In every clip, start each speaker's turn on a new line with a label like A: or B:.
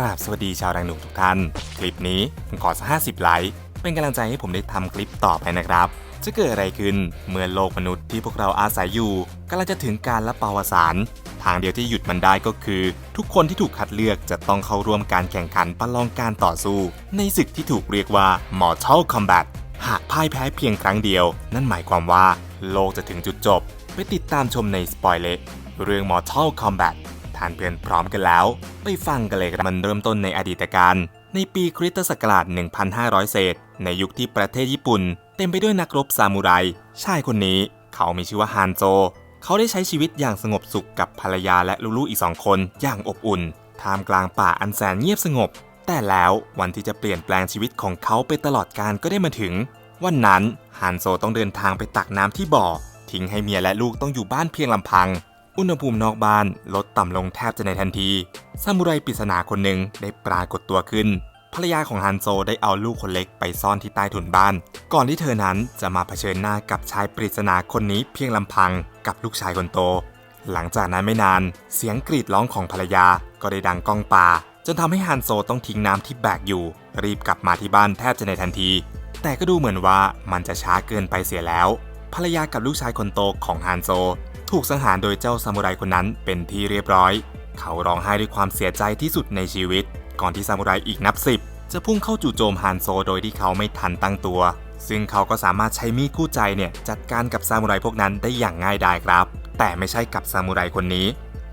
A: ราบสวัสดีชาวดังหนุ่มทุกท่าน คลิปนี้ผมขอสักห้าสิบไลค์เป็นกำลังใจให้ผมได้ทำคลิปต่อไปนะครับ จะเกิดอะไรขึ้นเมื่อโลกมนุษย์ที่พวกเราอาศัยอยู่กำลังจะถึงการละปาวสารทางเดียวที่หยุดมันได้ก็คือ ทุกคนที่ถูกคัดเลือกจะต้องเข้าร่วมการแข่งขันประลองการต่อสู้ ในศึกที่ถูกเรียกว่า Mortal Kombat หากพ่ายแพ้เพียงครั้งเดียว นั่นหมายความว่า โลกจะถึงจุดจบ ไปติดตามชมในสปอยเลเรื่อง Mortal Kombat ทานเพื่อนพร้อมกันแล้ว ไปฟังกันเลยครับมันเริ่มต้นในอดีตการ ในปีคริสตศักราช 1,500 เศษ ในยุคที่ประเทศญี่ปุ่น เต็มไปด้วยนักรบซามูไร ชายคนนี้ เขามีชื่อว่าฮานโจ เขาได้ใช้ชีวิตอย่างสงบสุขกับภรรยาและลูกๆอีกสองคนอย่างอบอุ่น ท่ามกลางป่าอันแสนเงียบสงบ แต่แล้ววันที่จะเปลี่ยนแปลงชีวิตของเขาไปตลอดกาลก็ได้มาถึง วันนั้นฮานโซต้องเดินทางไปตักน้ำที่บ่อทิ้งให้เมียและลูกต้องอยู่บ้านเพียงลำพัง อุณหภูมินอกบ้านลดต่ำลงแทบจะในทันที ซามูไรปริศนาคนหนึ่งได้ปรากฏตัวขึ้น ภรรยาของฮันโซได้เอาลูกคนเล็กไปซ่อนที่ใต้ถุนบ้าน ก่อนที่เธอนั้นจะมาเผชิญหน้ากับชายปริศนาคนนี้เพียงลำพังกับลูกชายคนโต หลังจากนั้นไม่นาน เสียงกรีดร้องของภรรยาก็ได้ดังก้องป่า จนทำให้ฮันโซต้องทิ้งน้ำที่แบกอยู่ รีบกลับมาที่บ้านแทบจะในทันที แต่ก็ดูเหมือนว่ามันจะช้าเกินไปเสียแล้วภรรยากับลูกชายคนโตของฮันโซ ถูกสังหารโดยเจ้าซามูไรคนนั้นเป็นที่เรียบร้อย เขาร้องไห้ด้วยความเสียใจที่สุดในชีวิต ก่อนที่ซามูไรอีกนับสิบจะพุ่งเข้าจู่โจมฮันโซโดยที่เขาไม่ทันตั้งตัว ซึ่งเขาก็สามารถใช้มีดคู่ใจเนี่ยจัดการกับซามูไรพวกนั้นได้อย่างง่ายดายครับ แต่ไม่ใช่กับซามูไรคนนี้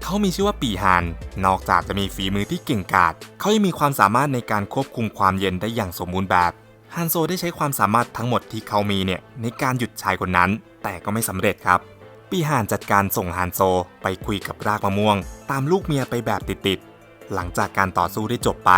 A: เขามีชื่อว่าปีฮานนอกจากจะมีฝีมือที่เก่งกาจ เขายังมีความสามารถในการควบคุมความเย็นได้อย่างสมบูรณ์แบบ ฮันโซได้ใช้ความสามารถทั้งหมดที่เขามีเนี่ยในการหยุดชายคนนั้น แต่ก็ไม่สำเร็จครับ ปีฮานจัดการส่งฮันโซไปคุยกับรากมะม่วง ตามลูกเมียไปแบบติดๆ หลังจากการต่อสู้ได้จบไป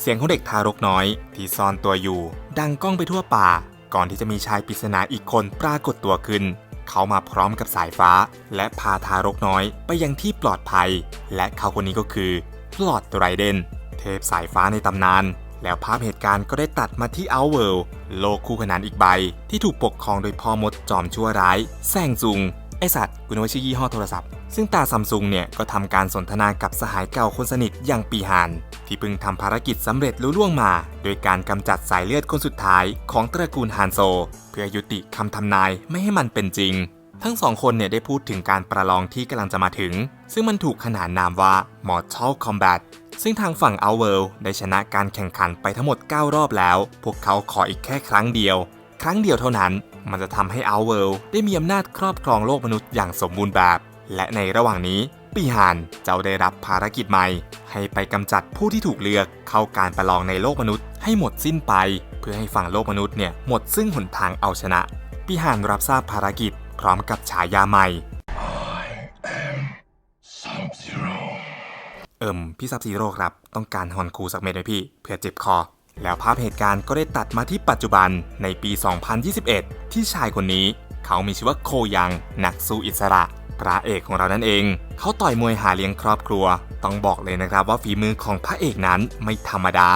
A: เสียงของเด็กทารกน้อย ที่ซ่อนตัวอยู่ ดังก้องไปทั่วป่า ก่อนที่จะมีชายปริศนาอีกคนปรากฏตัวขึ้น เขามาพร้อมกับสายฟ้า และพาทารกน้อยไปยังที่ปลอดภัย และเขาคนนี้ก็คือปลอดไรเดน เทพสายฟ้าในตำนาน แล้วภาพเหตุการณ์ก็ได้ตัดมาที่เอาเวิลโลกคู่ขนานอีกใบ ที่ถูกปกครองโดยพ่อมดจอมชั่วร้ายแซงซุง ไอสัตว์กูนึกว่าชื่อยี่ห้อโทรศัพท์ ซึ่งตาซัมซุงเนี่ยก็ทำการสนทนากับสหายเก่าคนสนิทอย่างปีฮานที่เพิ่งทำภารกิจสำเร็จลุล่วงมา โดยการกำจัดสายเลือดคนสุดท้ายของตระกูลฮานโซ เพื่อยุติคำทำนายไม่ให้มันเป็นจริง ทั้งสองคนเนี่ยได้พูดถึงการประลองที่กำลังจะมาถึง ซึ่งมันถูกขนานนามว่า Mortal Kombat ซึ่งทางฝั่ง Outworld ได้ชนะการแข่งขันไปทั้งหมด 9 รอบแล้ว พวกเขาขออีกแค่ครั้งเดียว ครั้งเดียวเท่านั้น มันจะทำให้ Outworld ได้มีอำนาจครอบครองโลกมนุษย์อย่างสมบูรณ์แบบ และในระหว่างนี้ปีฮานเจ้าได้รับภารกิจใหม่ ให้ไปกำจัดผู้ที่ถูกเลือกเข้าการประลองในโลกมนุษย์ให้หมดสิ้นไป เพื่อให้ฝั่งโลกมนุษย์เนี่ยหมดซึ่งหนทางเอาชนะปีฮานรับทราบภารกิจพร้อมกับฉายาใหม่เอิมพี่ซับซีโร่ครับ ต้องการฮอนคูสักเม็ดไหมพี่เพื่อเจ็บคอ แล้วภาพเหตุการณ์ก็ได้ตัดมาที่ปัจจุบันในปี 2021 ที่ชายคนนี้ เขามีชื่อว่าโคยังนักสู้อิสระ พระเอกของเรานั่นเอง เขาต่อยมวยหาเลี้ยงครอบครัว ต้องบอกเลยนะครับว่าฝีมือของพระเอกนั้นไม่ธรรมดา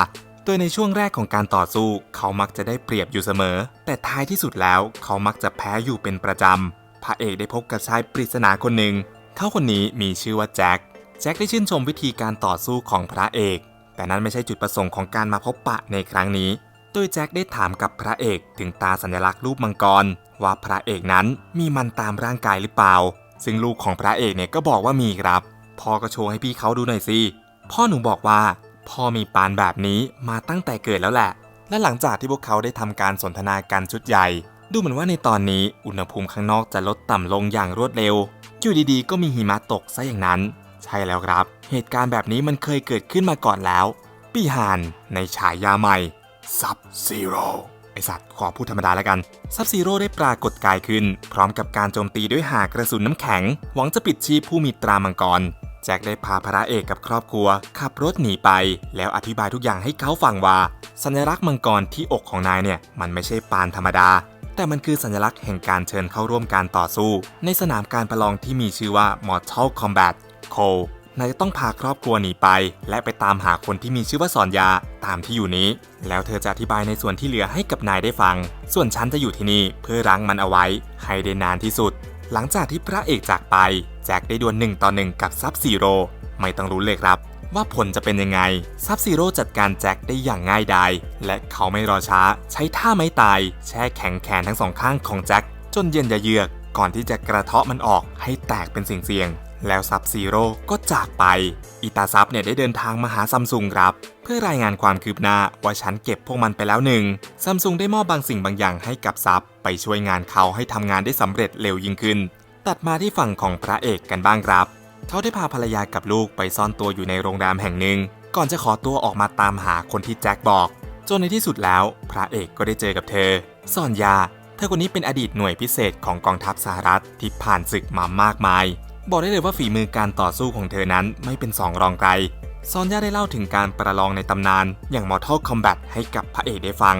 A: โดยในช่วงแรกของการต่อสู้ เขามักจะได้เปรียบอยู่เสมอ แต่ท้ายที่สุดแล้วเขามักจะแพ้อยู่เป็นประจำ พระเอกได้พบกับชายปริศนาคนหนึ่ง เขาคนนี้มีชื่อว่าแจ็ค แจ็คได้ชื่นชมวิธีการต่อสู้ของพระเอก แต่นั้นไม่ใช่จุดประสงค์ของการมาพบปะในครั้งนี้โดยแจ็คได้ถามกับพระเอกถึงตาสัญลักษณ์รูปมังกร ว่าพระเอกนั้นมีมันตามร่างกายหรือเปล่า ซึ่งลูกของพระเอกเนี่ยก็บอกว่ามีครับพ่อก็โชว์ให้พี่เขาดูหน่อยสิพ่อหนูบอกว่า พ่อมีปานแบบนี้มาตั้งแต่เกิดแล้วแหละ และหลังจากที่พวกเขาได้ทำการสนทนากันชุดใหญ่ ดูเหมือนว่าในตอนนี้อุณหภูมิข้างนอกจะลดต่ำลงอย่างรวดเร็วอยู่ดีๆ ก็มีหิมะตกซะอย่างนั้น ช่แล้วครับ เหตุการณ์แบบนี้มันเคยเกิดขึ้นมาก่อนแล้ว ปีฮานในฉายาใหม่ซับซีโร่ไอสัตว์ขอพูดธรรมดาแล้วกันซับซีโร่ได้ปรากฏกายขึ้น พร้อมกับการโจมตีด้วยหากระสุนน้ำแข็ง หวังจะปิดชีพผู้มีตรามังกรแจ็คได้พาพระเอกกับครอบครัว ขับรถหนีไป แล้วอธิบายทุกอย่างให้เขาฟังว่า สัญลักษณ์มังกรที่อกของนายเนี่ย มันไม่ใช่ปานธรรมดา แต่มันคือสัญลักษณ์แห่งการเชิญเข้าร่วมการต่อสู้ ในสนามการประลองที่มีชื่อว่า Mortal Kombat โคนายจะต้องพาครอบครัวหนีไป และไปตามหาคนที่มีชื่อว่าสอนยาตามที่อยู่นี้ แล้วเธอจะอธิบายในส่วนที่เหลือให้กับนายได้ฟัง ส่วนฉันจะอยู่ที่นี่เพื่อรั้งมันเอาไว้ ให้ได้นานที่สุด หลังจากที่พระเอกจากไป แจ็คได้ดวลหนึ่งต่อหนึ่งกับซับซีโร่ไม่ต้องรู้เลยครับ ว่าผลจะเป็นยังไงซับซีโร่จัดการแจ็คได้อย่างง่ายดายและเขาไม่รอช้า ใช้ท่าไม้ตาย แช่แข็งแขนทั้งสองข้างของแจ็คจนเย็นยะเยือกก่อนที่จะกระเทาะมันออกให้แตกเป็นเสียง แล้วซับซีโร่ก็จากไป อิตาซับเนี่ยได้เดินทางมาหาซัมซุงครับ เพื่อรายงานความคืบหน้าว่าฉันเก็บพวกมันไปแล้วหนึ่งซัมซุงได้มอบบางสิ่งบางอย่างให้กับซับไปช่วยงานเขาให้ทำงานได้สำเร็จเร็วยิ่งขึ้น ตัดมาที่ฝั่งของพระเอกกันบ้างครับ เขาได้พาภรรยากับลูกไปซ่อนตัวอยู่ในโรงแรมแห่งหนึ่ง ก่อนจะขอตัวออกมาตามหาคนที่แจ็คบอก จนในที่สุดแล้ว พระเอกก็ได้เจอกับเธอซ่อนยาเธอคนนี้เป็นอดีตหน่วยพิเศษของกองทัพสหรัฐที่ผ่านศึกมามากมาย บอกได้เลยว่าฝีมือการต่อสู้ของเธอนั้นไม่เป็นสองรองใครซอนย่าได้เล่าถึงการประลองในตำนานอย่าง Mortal Kombat ให้กับพระเอกได้ฟัง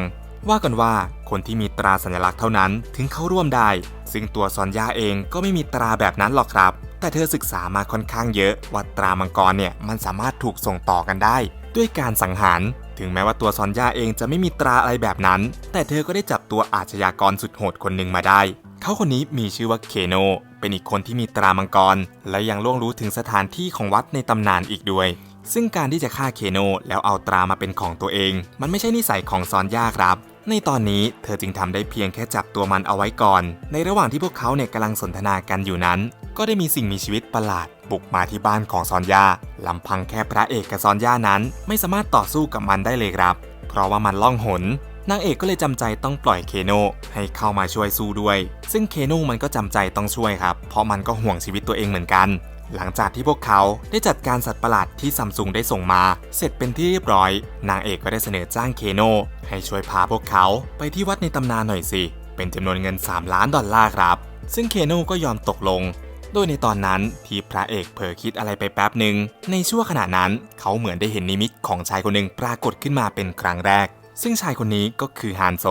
A: ว่ากันว่าคนที่มีตราสัญลักษณ์เท่านั้นถึงเข้าร่วมได้ ซึ่งตัวซอนย่าเองก็ไม่มีตราแบบนั้นหรอกครับ แต่เธอศึกษามาค่อนข้างเยอะว่าตรามังกรเนี่ยมันสามารถถูกส่งต่อกันได้ ด้วยการสังหาร ถึงแม้ว่าตัวซอนยาเองจะไม่มีตราอะไรแบบนั้น แต่เธอก็ได้จับตัวอาชญากรสุดโหดคนหนึ่งมาได้ เขาคนนี้มีชื่อว่าเคโน เป็นอีกคนที่มีตรามังกร และยังล่วงรู้ถึงสถานที่ของวัดในตำนานอีกด้วย ซึ่งการที่จะฆ่าเคโนแล้วเอาตรามาเป็นของตัวเอง มันไม่ใช่นิสัยของซอนย่าครับในตอนนี้เธอจึงทำได้เพียงแค่จับตัวมันเอาไว้ก่อน ในระหว่างที่พวกเขาเนี่ยกำลังสนทนากันอยู่นั้น ก็ได้มีสิ่งมีชีวิตประหลาด บุกมาที่บ้านของซอนยาลำพังแค่พระเอกกับซอนย่านั้น ไม่สามารถต่อสู้กับมันได้เลยครับ เพราะว่ามันล่องหนนางเอกก็เลยจำใจต้องปล่อยเคโนให้เข้ามาช่วยสู้ด้วย ซึ่งเคโนมันก็จำใจต้องช่วยครับ เพราะมันก็ห่วงชีวิตตัวเองเหมือนกัน หลังจากที่พวกเขาได้จัดการสัตว์ประหลาดที่ซัมซุงได้ส่งมา เสร็จเป็นที่เรียบร้อย นางเอกก็ได้เสนอจ้างเคโนให้ช่วยพาพวกเขาไปที่วัดในตำนานหน่อยสิ เป็นจำนวนเงิน 3 ล้านดอลลาร์ครับ ซึ่งเคโนก็ยอมตกลง โดยในตอนนั้นที่พระเอกเผลอคิดอะไรไปแป๊บหนึ่งในช่วงขณะนั้นเขาเหมือนได้เห็นนิมิตของชายคนหนึ่งปรากฏขึ้นมาเป็นครั้งแรก ซึ่งชายคนนี้ก็คือฮานโซ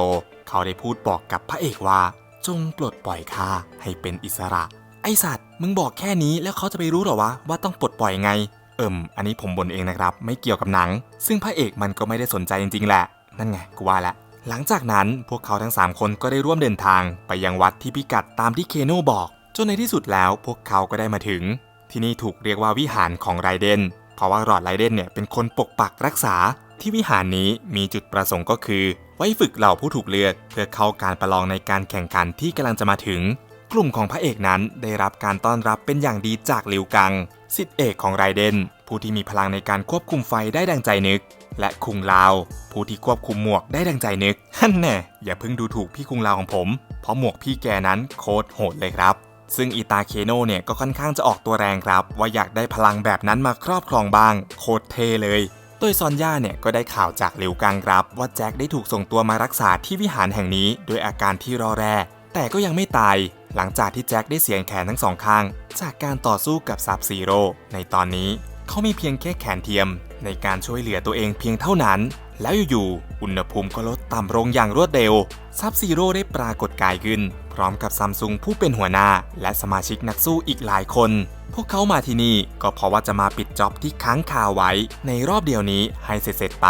A: เขาได้พูดบอกกับพระเอกว่า จงปลดปล่อยข้าให้เป็นอิสระ ไอสัตว์ มึงบอกแค่นี้แล้วเขาจะไปรู้หรอวะว่าต้องปลดปล่อยไง เอิ่มอันนี้ผมบ่นเองนะครับ ไม่เกี่ยวกับหนัง ซึ่งพระเอกมันก็ไม่ได้สนใจจริงๆแหละ นั่นไงกูว่าละหลังจากนั้นพวกเขาทั้ง 3 คนก็ได้ร่วมเดินทางไปยังวัดที่พิกัดตามที่เคโนบอก จนในที่สุดแล้วพวกเขาก็ได้มาถึง ที่นี่ถูกเรียกว่าวิหารของไรเดน เพราะว่าหลอดไรเดนเนี่ยเป็นคนปกปักรักษา ที่วิหารนี้มีจุดประสงค์ก็คือ ไว้ฝึกเหล่าผู้ถูกเลือก เพื่อเข้าการประลองในการแข่งขันที่กำลังจะมาถึง กลุ่มของพระเอกนั้นได้รับการต้อนรับเป็นอย่างดีจากลิวกังสิทธิเอกของไรเดน ผู้ที่มีพลังในการควบคุมไฟได้ดังใจนึก และคุงลาว ผู้ที่ควบคุมหมวกได้ดังใจนึกฮั่นแน่อย่าเพิ่งดูถูกพี่คุงลาวของผม เพราะหมวกพี่แกนั้นโคตรโหดเลยครับ ซึ่งอิตาเคโนเนี่ยก็ค่อนข้างจะออกตัวแรงครับ ว่าอยากได้พลังแบบนั้นมาครอบครองบ้าง โคตรเทเลยโดยซอนย่าเนี่ยก็ได้ข่าวจากหลิวกังครับ ว่าแจ็คได้ถูกส่งตัวมารักษาที่วิหารแห่งนี้ด้วยอาการที่รอแรแต่ก็ยังไม่ตาย หลังจากที่แจ็คได้เสียงแขนทั้งสองข้าง จากการต่อสู้กับซับซีโร่ในตอนนี้ เขามีเพียงแค่แขนเทียม ในการช่วยเหลือตัวเองเพียงเท่านั้น แล้วอยู่ๆ อุณหภูมิก็ลดต่ำลงอย่างรวดเร็ว ซับซีโร่ได้ปรากฏกายขึ้น พร้อมกับซัมซุงผู้เป็นหัวหน้า และสมาชิกนักสู้อีกหลายคน พวกเขามาที่นี่ก็เพราะว่าจะมาปิดจ็อบที่ค้างคาไว้ ในรอบเดียวนี้ให้เสร็จๆไป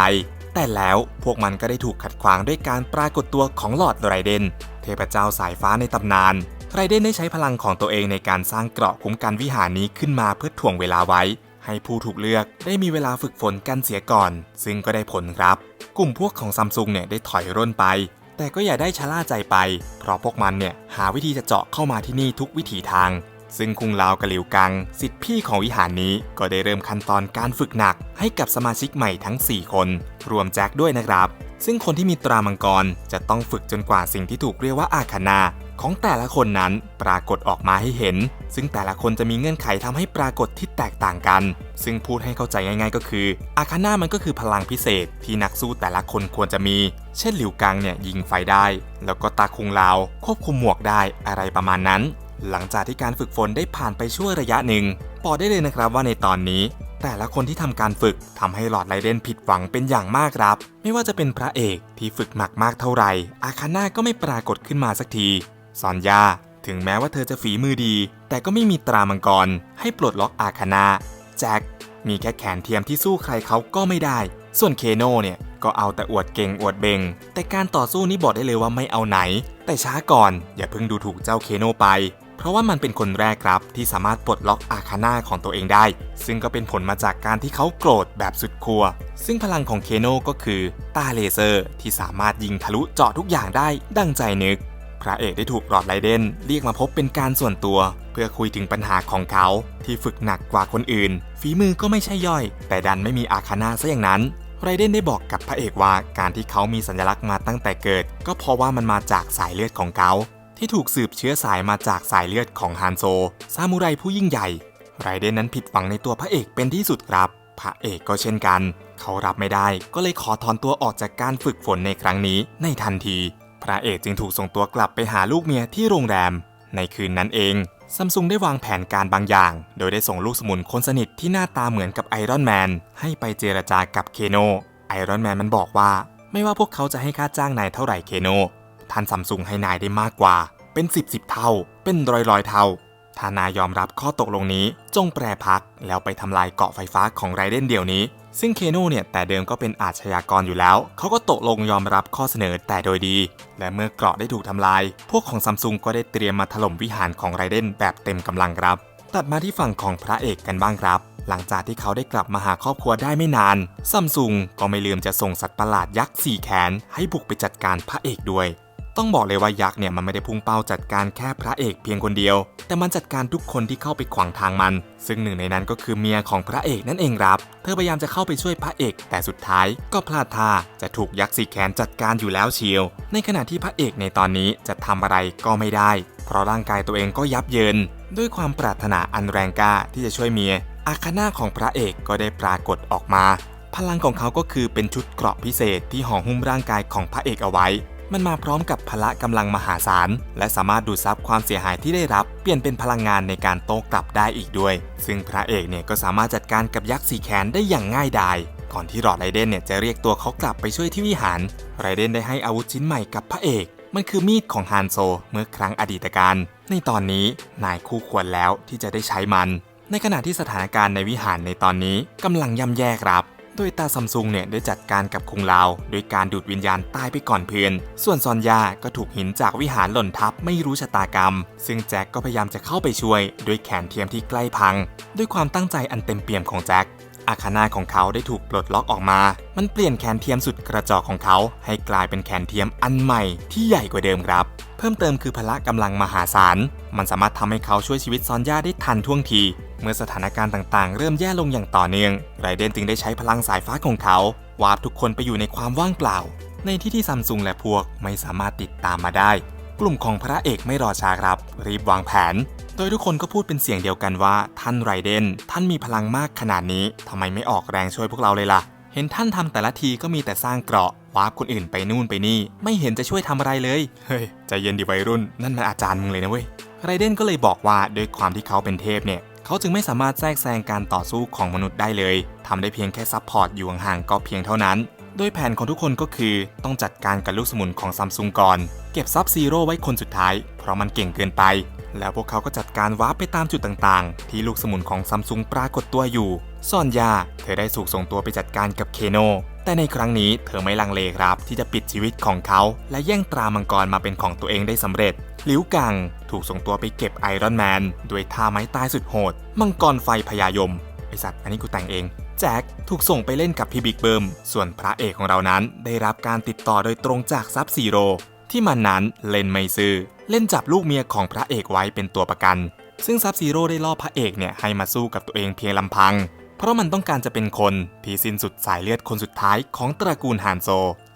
A: แต่แล้วพวกมันก็ได้ถูกขัดขวางด้วยการปรากฏตัวของหลอดไรเดน เทพเจ้าสายฟ้าในตำนานไรเดนได้ใช้พลังของตัวเองในการสร้างเกราะคุ้มกันวิหารนี้ขึ้นมาเพื่อถ่วงเวลาไว้ ให้ผู้ถูกเลือกได้มีเวลาฝึกฝนกันเสียก่อน ซึ่งก็ได้ผลครับ กลุ่มพวกของซัมซุงเนี่ยได้ถอยร่นไป แต่ก็อย่าได้ชะล่าใจไป เพราะพวกมันเนี่ยหาวิธีจะเจาะเข้ามาที่นี่ทุกวิถีทาง ซึ่งคุงลาวกับหลิวกัง สิทธิพี่ของวิหารนี้ก็ได้เริ่มขั้นตอนการฝึกหนัก ให้กับสมาชิกใหม่ทั้ง 4 คน รวมแจ็คด้วยนะครับ ซึ่งคนที่มีตรามังกรจะต้องฝึกจนกว่าสิ่งที่ถูกเรียกว่าอาคนาของแต่ละคนนั้นปรากฏออกมาให้เห็น ซึ่งแต่ละคนจะมีเงื่อนไขทำให้ปรากฏที่แตกต่างกัน ซึ่งพูดให้เข้าใจง่าย ๆ ก็คือ อาคาน่ามันก็คือพลังพิเศษที่นักสู้แต่ละคนควรจะมี เช่นหลิวกังเนี่ยยิงไฟได้ แล้วก็ตาคุงลาว ควบคุมหมวกได้อะไรประมาณนั้น หลังจากที่การฝึกฝนได้ผ่านไปชั่วระยะหนึ่งบอกได้เลยนะครับว่าในตอนนี้ แต่ละคนที่ทำการฝึกทำให้หลอดไรเดนผิดหวังเป็นอย่างมากครับ ไม่ว่าจะเป็นพระเอกที่ฝึกหนักมากเท่าไหร่ อาคาน่าก็ไม่ปรากฏขึ้นมาสักทีซอนยาถึงแม้ว่าเธอจะฝีมือดี แต่ก็ไม่มีตรามังกร ให้ปลดล็อกอาคานาแจ็คมีแค่แขนเทียมที่สู้ใครเขาก็ไม่ได้ ส่วนเคโนเนี่ยก็เอาแต่อวดเก่งอวดเบง แต่การต่อสู้นี้บอกได้เลยว่าไม่เอาไหน แต่ช้าก่อนอย่าเพิ่งดูถูกเจ้าเคโนไป เพราะว่ามันเป็นคนแรกครับที่สามารถปลดล็อกอาคาน่าของตัวเองได้ ซึ่งก็เป็นผลมาจากการที่เขาโกรธแบบสุดขั้วซึ่งพลังของเคโนก็คือตาเลเซอร์ ที่สามารถยิงทะลุเจาะทุกอย่างได้ดังใจนึก พระเอกได้ถูกรอดไลเดนเรียกมาพบเป็นการส่วนตัว เพื่อคุยถึงปัญหาของเขา ที่ฝึกหนักกว่าคนอื่น ฝีมือก็ไม่ใช่ย่อย แต่ดันไม่มีอาคาน่าซะอย่างนั้นไรเดนได้บอกกับพระเอกว่าการที่เขามีสัญลักษณ์มาตั้งแต่เกิด ก็เพราะว่ามันมาจากสายเลือดของเขา ที่ถูกสืบเชื้อสายมาจากสายเลือดของฮานโซ ซามูไรผู้ยิ่งใหญ่ ไรเดนนั้นผิดหวังในตัวพระเอกเป็นที่สุดครับ พระเอกก็เช่นกัน เขารับไม่ได้ก็เลยขอถอนตัวออกจากการฝึกฝนในครั้งนี้ในทันที พระเอกจึงถูกส่งตัวกลับไปหาลูกเมียที่โรงแรม ในคืนนั้นเองซัมซุงได้วางแผนการบางอย่าง โดยได้ส่งลูกสมุนคนสนิทที่หน้าตาเหมือนกับไอรอนแมนให้ไปเจรจากับเคโน ไอรอนแมนมันบอกว่า ไม่ว่าพวกเขาจะให้ค่าจ้างนายเท่าไหร่เคโน ท่านซัมซุงให้นายได้มากกว่า เป็น 10บสเท่า เป็นร้อยร้อยเท่า ถ้านายยอมรับข้อตกลงนี้จงแปรพักแล้วไปทำลายเกาะไฟฟ้าของไรเดนเดี๋ยวนี้ ซึ่งเคโนเนี่ยแต่เดิมก็เป็นอาชญากรอยู่แล้ว เขาก็ตกลงยอมรับข้อเสนอแต่โดยดี และเมื่อเกราะได้ถูกทำลาย พวกของซัมซุงก็ได้เตรียมมาถล่มวิหารของไรเดนแบบเต็มกำลังครับ ตัดมาที่ฝั่งของพระเอกกันบ้างครับหลังจากที่เขาได้กลับมาหาครอบครัวได้ไม่นาน ซัมซุงก็ไม่ลืมจะส่งสัตว์ประหลาดยักษ์สี่แขน ให้บุกไปจัดการพระเอกด้วย ต้องบอกเลยว่ายักษ์เนี่ยมันไม่ได้พุ่งเป้าจัดการแค่พระเอกเพียงคนเดียว แต่มันจัดการทุกคนที่เข้าไปขวางทางมัน ซึ่งหนึ่งในนั้นก็คือเมียของพระเอกนั่นเองครับ เธอพยายามจะเข้าไปช่วยพระเอก แต่สุดท้ายก็พลาดท่าจะถูกยักษ์สีแขนจัดการอยู่แล้วเชียว ในขณะที่พระเอกในตอนนี้จะทำอะไรก็ไม่ได้ เพราะร่างกายตัวเองก็ยับเยิน ด้วยความปรารถนาอันแรงกล้าที่จะช่วยเมียอาคานาของพระเอกก็ได้ปรากฏออกมา พลังของเขาก็คือเป็นชุดเกราะพิเศษที่ห่อหุ้มร่างกายของพระเอกเอาไว้ มันมาพร้อมกับพละกำลังมหาศาล และสามารถดูดซับความเสียหายที่ได้รับ เปลี่ยนเป็นพลังงานในการโต้กลับได้อีกด้วย ซึ่งพระเอกเนี่ยก็สามารถจัดการกับยักษ์สีแขนได้อย่างง่ายดายก่อนที่รอดไรเดนเนี่ยจะเรียกตัวเขากลับไปช่วยที่วิหาร ไรเดนได้ให้อาวุธชิ้นใหม่กับพระเอก มันคือมีดของฮานโซเมื่อครั้งอดีตการ ในตอนนี้นายคู่ควรแล้วที่จะได้ใช้มัน ในขณะที่สถานการณ์ในวิหารในตอนนี้กำลังย่ำแย่ครับ โดยตาซัมซุงเนี่ยได้จัดการกับคุงลาวโดยการดูดวิญญาณตายไปก่อนเพื่อนส่วนซอนยาก็ถูกหินจากวิหารหล่นทับไม่รู้ชะตากรรม ซึ่งแจ็คก็พยายามจะเข้าไปช่วย ด้วยแขนเทียมที่ใกล้พัง ด้วยความตั้งใจอันเต็มเปี่ยมของแจ็ค อาคานาของเขาได้ถูกปลดล็อกออกมา มันเปลี่ยนแขนเทียมสุดกระจอกของเขา ให้กลายเป็นแขนเทียมอันใหม่ที่ใหญ่กว่าเดิมครับ เพิ่มเติมคือพละกำลังมหาศาล มันสามารถทำให้เขาช่วยชีวิตซอนย่าได้ทันท่วงที เมื่อสถานการณ์ต่างๆ เริ่มแย่ลงอย่างต่อเนื่อง ไรเดนจึงได้ใช้พลังสายฟ้าของเขา วาร์ปทุกคนไปอยู่ในความว่างเปล่า ในที่ที่ซัมซุงและพวกไม่สามารถติดตามมาได้ กลุ่มของพระเอกไม่รอช้าครับ รีบวางแผน ดยทุกคนก็พูดเป็นเสียงเดียวกันว่าท่านไรเดนท่านมีพลังมากขนาดนี้ทำไมไม่ออกแรงช่วยพวกเราเลยล่ะ เห็นท่านทำแต่ละทีก็มีแต่สร้างเกราะวาร์ปคนอื่นไปนู่นไปนี่ ไม่เห็นจะช่วยทำอะไรเลย เฮ้ยใจเย็นดิวัยรุ่น นั่นมันอาจารย์มึงเลยนะเว้ยไรเดนก็เลยบอกว่าด้วยความที่เขาเป็นเทพเนี่ยเขาจึงไม่สามารถแทรกแซงการต่อสู้ของมนุษย์ได้เลยทำได้เพียงแค่ซัพพอร์ตอยู่ห่างๆก็เพียงเท่านั้น โดยแผนของทุกคนก็คือต้องจัดการกับลูกสมุนของซัมซุงก่อน เก็บซับซีโร่ไว้คนสุดท้าย เพราะมันเก่งเกินไป แล้วพวกเขาก็จัดการวาร์ปไปตามจุดต่างๆ ที่ลูกสมุนของซัมซุงปรากฏตัวอยู่ซอนยา เธอได้ถูกส่งตัวไปจัดการกับเคโน แต่ในครั้งนี้เธอไม่ลังเลครับ ที่จะปิดชีวิตของเขา และแย่งตรามังกรมาเป็นของตัวเองได้สำเร็จหลิวกังถูกส่งตัวไปเก็บไอรอนแมนด้วยท่าไม้ตายสุดโหด มังกรไฟพยายมไอสัตว์อันนี้กูแต่งเอง แจ็คถูกส่งไปเล่นกับพี่บิ๊กเบิร์มส่วนพระเอกของเรานั้นได้รับการติดต่อโดยตรงจากซับซีโรที่มันนั้นเล่นไม่ซื่อเล่นจับลูกเมียของพระเอกไว้เป็นตัวประกัน ซึ่งซับซีโร่ได้ล่อพระเอกเนี่ยให้มาสู้กับตัวเองเพียงลำพัง เพราะมันต้องการจะเป็นคนที่สิ้นสุดสายเลือดคนสุดท้ายของตระกูลฮานโซ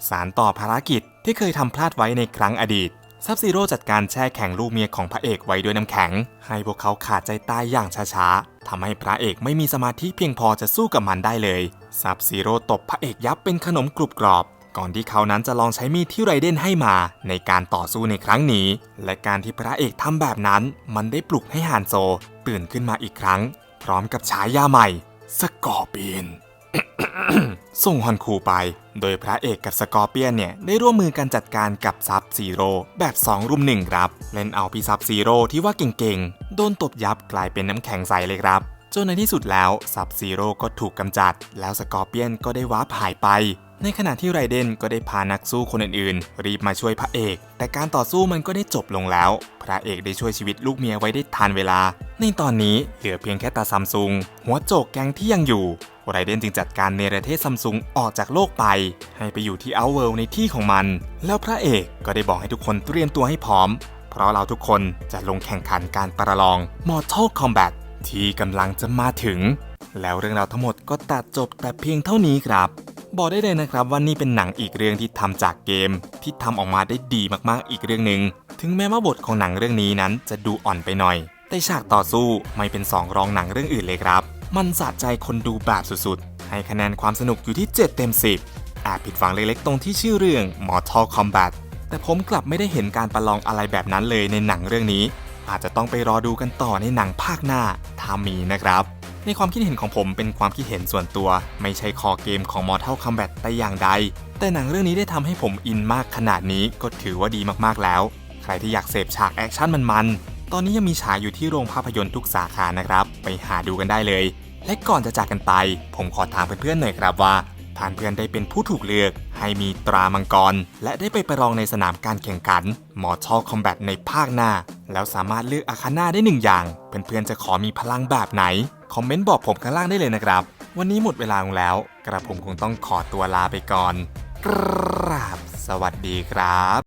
A: สารต่อภารกิจที่เคยทำพลาดไว้ในครั้งอดีต ซับซีโร่จัดการแช่แข็งลูกเมียของพระเอกไว้ด้วยน้ำแข็ง ให้พวกเขาขาดใจตายอย่างช้าๆทำให้พระเอกไม่มีสมาธิเพียงพอจะสู้กับมันได้เลยซับซีโร่ตบพระเอกยับเป็นขนมกรุบกรอบ ก่อนที่เขานั้นจะลองใช้มีดที่ไรเดนให้มาในการต่อสู้ในครั้งนี้ และการที่พระเอกทำแบบนั้น มันได้ปลุกให้ฮานโซ ตื่นขึ้นมาอีกครั้ง พร้อมกับฉายาใหม่ สกอร์เปียน ส่งฮอนคูไป โดยพระเอกกับสกอร์เปียนเนี่ย ได้ร่วมมือกันจัดการกับซับซีโร่แบบ 2 รุมหนึ่งครับ เล่นเอาพี่ซับซีโร่ที่ว่าเก่งๆ โดนตบยับกลายเป็นน้ำแข็งใสเลยครับ จนในที่สุดแล้วซับซีโร่ก็ถูกกำจัด แล้วสกอร์เปียนก็ได้วาร์ปหายไป ในขณะที่ไรเดนก็ได้พานักสู้คนอื่นๆ รีบมาช่วยพระเอก แต่การต่อสู้มันก็ได้จบลงแล้ว พระเอกได้ช่วยชีวิตลูกเมียไว้ได้ทันเวลา ในตอนนี้เหลือเพียงแค่ตาซัมซุงหัวโจกแก๊งที่ยังอยู่ ไรเดนจึงจัดการเนรเทศซัมซุงออกจากโลกไป ให้ไปอยู่ที่เอาเวิลในที่ของมัน แล้วพระเอกก็ได้บอกให้ทุกคนเตรียมตัวให้พร้อม เพราะเราทุกคนจะลงแข่งขันการประลอง Mortal Kombat ที่กำลังจะมาถึง แล้วเรื่องราวทั้งหมดก็ตัดจบแต่เพียงเท่านี้ครับ บอกได้เลยนะครับว่านี่เป็นหนังอีกเรื่องที่ทำจากเกม ที่ทำออกมาได้ดีมากๆอีกเรื่องหนึ่งถึงแม้ว่าบทของหนังเรื่องนี้นั้นจะดูอ่อนไปหน่อย แต่ฉากต่อสู้ไม่เป็นสองรองหนังเรื่องอื่นเลยครับ มันสะใจคนดูแบบสุดๆ ให้คะแนนความสนุกอยู่ที่ 7 เต็ม 10แอบผิดหวังเล็กๆ ตรงที่ชื่อเรื่อง Mortal Kombat แต่ผมกลับไม่ได้เห็นการประลองอะไรแบบนั้นเลยในหนังเรื่องนี้ อาจจะต้องไปรอดูกันต่อในหนังภาคหน้าถ้ามีนะครับ ในความคิดเห็นของผมเป็นความคิดเห็นส่วนตัว ไม่ใช่คอเกมของ Mortal Kombat แต่อย่างใด แต่หนังเรื่องนี้ได้ทำให้ผมอินมากขนาดนี้ก็ถือว่าดีมากๆแล้ว ใครที่อยากเสพฉากแอคชั่นมันๆ ตอนนี้ยังมีฉายอยู่ที่โรงภาพยนตร์ทุกสาขานะครับ ไปหาดูกันได้เลย และก่อนจะจากกันไป ผมขอถามเพื่อนๆหน่อยครับว่าท่านเพื่อนได้เป็นผู้ถูกเลือก ให้มีตรามังกร และได้ไปประลองในสนามการแข่งขัน Mortal Kombat ในภาคหน้า แล้วสามารถเลือกอาคาน่าได้หนึ่งอย่าง เพื่อนๆจะขอมีพลังแบบไหน คอมเมนต์บอกผมข้างล่างได้เลยนะครับ วันนี้หมดเวลาลงแล้ว กระผมคงต้องขอตัวลาไปก่อน กราบ สวัสดีครับ